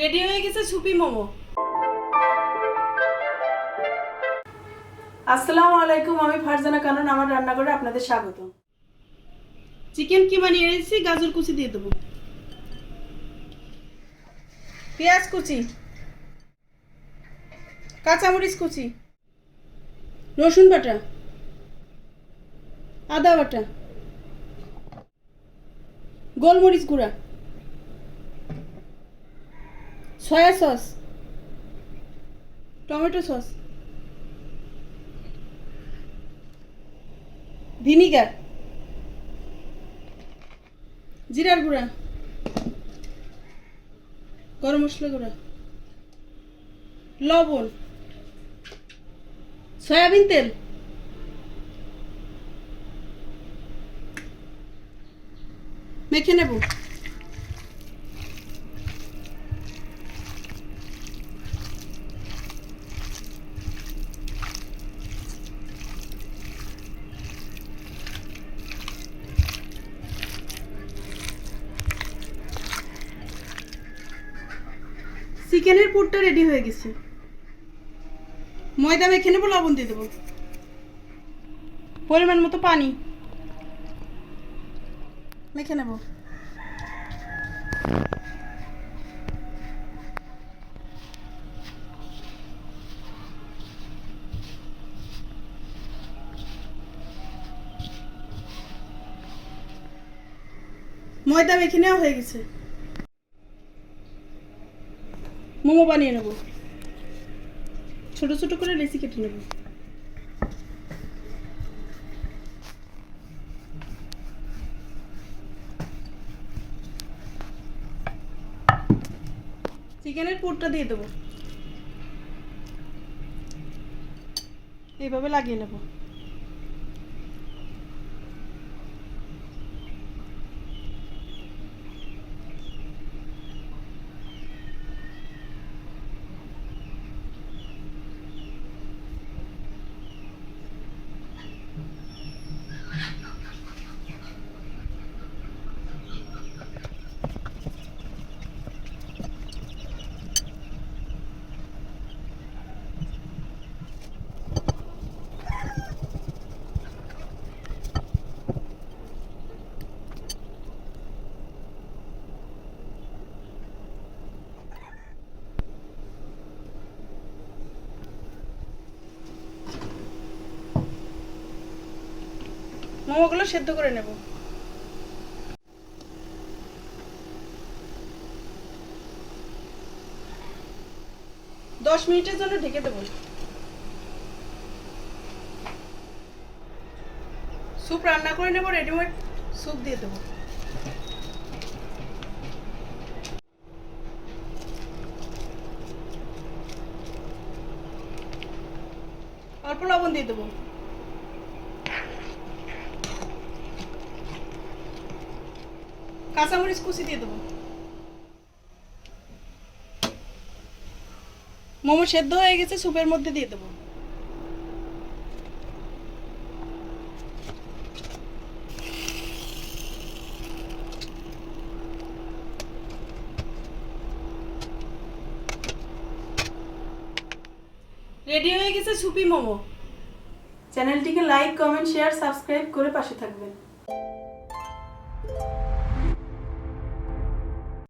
Ready হয়ে গেছে soupy momo. আসসালামু আলাইকুম, আমি ফারজানা কানন, আমার রান্নাঘরে আপনাদের স্বাগত। চিকেন কিমা নিয়ে এসেছি গাজর কুচি দিয়ে দেবো। পেঁয়াজ কুচি। কাঁচামরিচ কুচি। রসুন বাটা। আদা বাটা। গোলমরিচ গুঁড়া। Soy sauce. Tomato sauce. Vinegar. জিরার গুঁড়া। গরম মশলা গুঁড়া। লবণ। সয়াবিন তেল। মেখে নেব। চিকেনের পুরটা রেডি হয়ে গেছে। ময়দা মেখে নেব, লবণ দিয়ে দেবো। পরিমাণ মতো পানি। মেখে নেব। ময়দা মেখে নেওয়া হয়ে গেছে। মোমো বানিয়ে নেব। ছোট ছোট করে লেচি কেটে নেব। চিকেনের পুরটা দিয়ে দেবো। এইভাবে লাগিয়ে নেব। মোমোগুলো সেদ্ধ করে নেব। দশ মিনিটের জন্য ঢেকে দেবো। স্যুপ রান্না করে নেব, রেডিমেড স্যুপ দিয়ে দেবো। অল্প লবণ দিয়ে দেবো। কাঁচামরিচ কুচি দিয়ে দেবো। মোমো সেদ্ধ হয়ে গেছে, স্যুপের মধ্যে দিয়ে দেবো। রেডি হয়ে গেছে সুপি মোমো। চ্যানেলটিকে লাইক কমেন্ট শেয়ার সাবস্ক্রাইব করে পাশে থাকবেন।